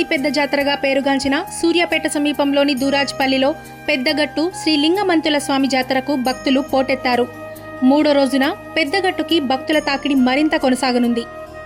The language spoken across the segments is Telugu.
అతిపెద్ద జాతరగా పేరుగాంచిన సూర్యాపేట సమీపంలోని దూరాజ్పల్లిలో పెద్దగట్టు శ్రీ లింగమంతుల స్వామి జాతరకు భక్తులు పోటెత్తారు. మూడో రోజున పెద్దగట్టుకి భక్తుల తాకిడి మరింత కొనసాగనుంది.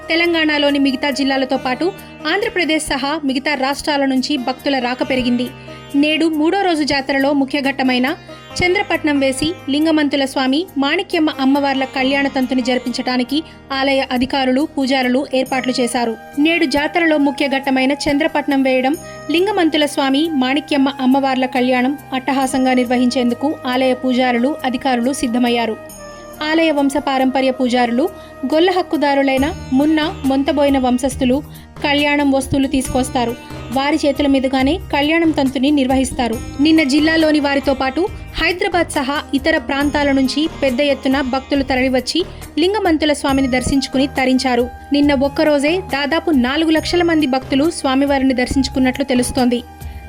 తెలంగాణలోని మిగతా జిల్లాలతో పాటు ఆంధ్రప్రదేశ్ సహా మిగతా రాష్ట్రాల నుంచి భక్తుల రాక పెరిగింది. నేడు మూడో రోజు జాతరలో ముఖ్య ఘట్టమైన చంద్రపట్నం వేసి లింగమంతుల స్వామి మాణిక్యమ్మ అమ్మవార్ల కళ్యాణ తంతుని జరిపించడానికి ఆలయ అధికారులు పూజారులు ఏర్పాట్లు చేశారు. నేడు జాతరలో ముఖ్య ఘట్టమైన చంద్రపట్నం వేయడం లింగమంతుల స్వామి మాణిక్యమ్మ అమ్మవార్ల కళ్యాణం అట్టహాసంగా నిర్వహించేందుకు ఆలయ పూజారులు అధికారులు సిద్ధమయ్యారు. ఆలయ వంశ పారంపర్య పూజారులు గొల్ల హక్కుదారులైన మున్న మొంతబోయిన వంశస్థులు కళ్యాణం వస్తువులు తీసుకొస్తారు. వారి చేతుల మీదుగానే కళ్యాణం తంతుని నిర్వహిస్తారు. నిన్న జిల్లాలోని వారితో పాటు హైదరాబాద్ సహా ఇతర ప్రాంతాల నుంచి పెద్ద ఎత్తున భక్తులు తరలివచ్చి లింగమంతుల స్వామిని దర్శించుకుని తరించారు. నిన్న ఒక్కరోజే దాదాపు నాలుగు లక్షల మంది భక్తులు స్వామివారిని దర్శించుకున్నట్లు తెలుస్తోంది.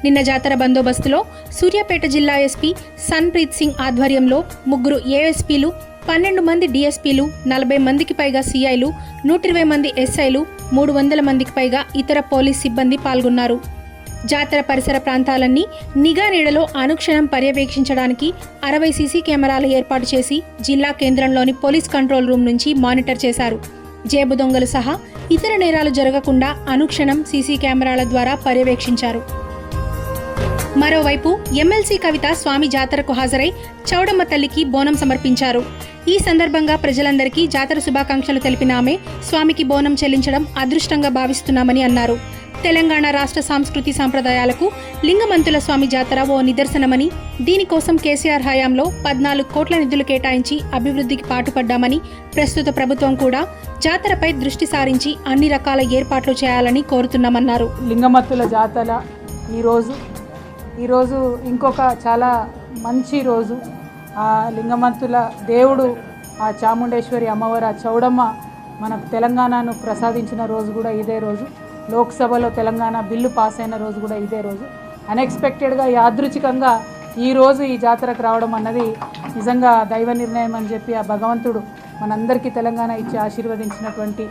నిన్న జాతర బందోబస్తులో సూర్యాపేట జిల్లా ఎస్పీ సన్ప్రీత్ సింగ్ ఆధ్వర్యంలో ముగ్గురు ఏఎస్పీలు పన్నెండు మంది డీఎస్పీలు నలభై మందికి పైగా సీఐలు నూట ఇరవై మంది ఎస్ఐలు మూడు వందల మందికి పైగా ఇతర పోలీస్ సిబ్బంది పాల్గొన్నారు. జాతర పరిసర ప్రాంతాలన్నీ నిఘా నీడలో అనుక్షణం పర్యవేక్షించడానికి అరవై సీసీ కెమెరాలు ఏర్పాటు చేసి జిల్లా కేంద్రంలోని పోలీస్ కంట్రోల్ రూమ్ నుంచి మానిటర్ చేశారు. జేబు దొంగలు సహా ఇతర నేరాలు జరగకుండా అనుక్షణం సీసీ కెమెరాల ద్వారా పర్యవేక్షించారు. మరోవైపు ఎమ్మెల్సీ కవిత స్వామి జాతరకు హాజరై చౌడమ్మ తల్లికి బోనం సమర్పించారు. ఈ సందర్భంగా ప్రజలందరికీ జాతర శుభాకాంక్షలు తెలిపిన ఆమె స్వామికి బోనం చెల్లించడం అదృష్టంగా భావిస్తున్నామని అన్నారు. తెలంగాణ రాష్ట్ర సాంస్కృతి సాంప్రదాయాలకు లింగమంతుల స్వామి జాతర ఓ నిదర్శనమని దీనికోసం కేసీఆర్ హయాంలో పద్నాలుగు కోట్ల నిధులు కేటాయించి అభివృద్ధికి పాటుపడ్డామని ప్రస్తుత ప్రభుత్వం కూడా జాతరపై దృష్టి సారించి అన్ని రకాల ఏర్పాట్లు చేయాలని కోరుతున్నామన్నారు. లింగమత్తుల జాతర ఈరోజు ఈరోజు ఇంకొక చాలా మంచి రోజు. ఆ లింగమంతుల దేవుడు ఆ చాముండేశ్వరి అమ్మవారు ఆ చౌడమ్మ మనకు తెలంగాణను ప్రసాదించిన రోజు కూడా ఇదే రోజు. లోక్సభలో తెలంగాణ బిల్లు పాస్ అయిన రోజు కూడా ఇదే రోజు. అన్ఎక్స్పెక్టెడ్గా యాదృచ్ఛికంగా ఈ రోజు ఈ జాతరకు రావడం అన్నది నిజంగా దైవ నిర్ణయం అని చెప్పి ఆ భగవంతుడు మనందరికీ తెలంగాణ ఇచ్చి ఆశీర్వదించినటువంటి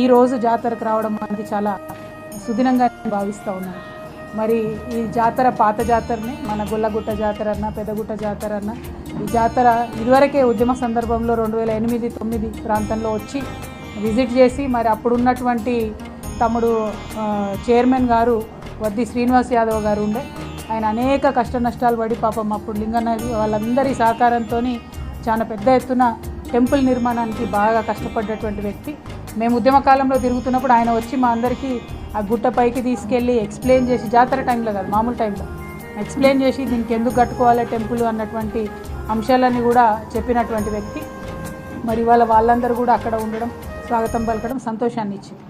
ఈ రోజు జాతరకు రావడం అనేది చాలా సుదినంగా నేను భావిస్తూ ఉన్నాను. మరి ఈ జాతర పాత జాతరని మన గుల్లగుట్ట జాతర అన్న పెద్దగుట్ట జాతర అన్న ఈ జాతర ఇదివరకే ఉద్యమ సందర్భంలో రెండు వేల ఎనిమిది తొమ్మిది ప్రాంతంలో వచ్చి విజిట్ చేసి మరి అప్పుడున్నటువంటి తమ్ముడు చైర్మన్ గారు వద్ది శ్రీనివాస్ యాదవ్ గారు ఉండే. ఆయన అనేక కష్ట నష్టాలు పడి పాపం అప్పుడు లింగన్న వాళ్ళందరి సహకారంతో చాలా పెద్ద ఎత్తున టెంపుల్ నిర్మాణానికి బాగా కష్టపడ్డటువంటి వ్యక్తి. మేము ఉద్యమకాలంలో తిరుగుతున్నప్పుడు ఆయన వచ్చి మా అందరికీ ఆ గుట్ట పైకి తీసుకెళ్ళి ఎక్స్ప్లెయిన్ చేసి జాతర టైంలో కాదు మామూలు టైంలో ఎక్స్ప్లెయిన్ చేసి దీనికి ఎందుకు కట్టుకోవాలి టెంపుల్ అన్నటువంటి అంశాలన్నీ కూడా చెప్పినటువంటి వ్యక్తి. మరి ఇవాళ వాళ్ళందరూ కూడా అక్కడ ఉండడం స్వాగతం పలకడం సంతోషాన్ని ఇచ్చింది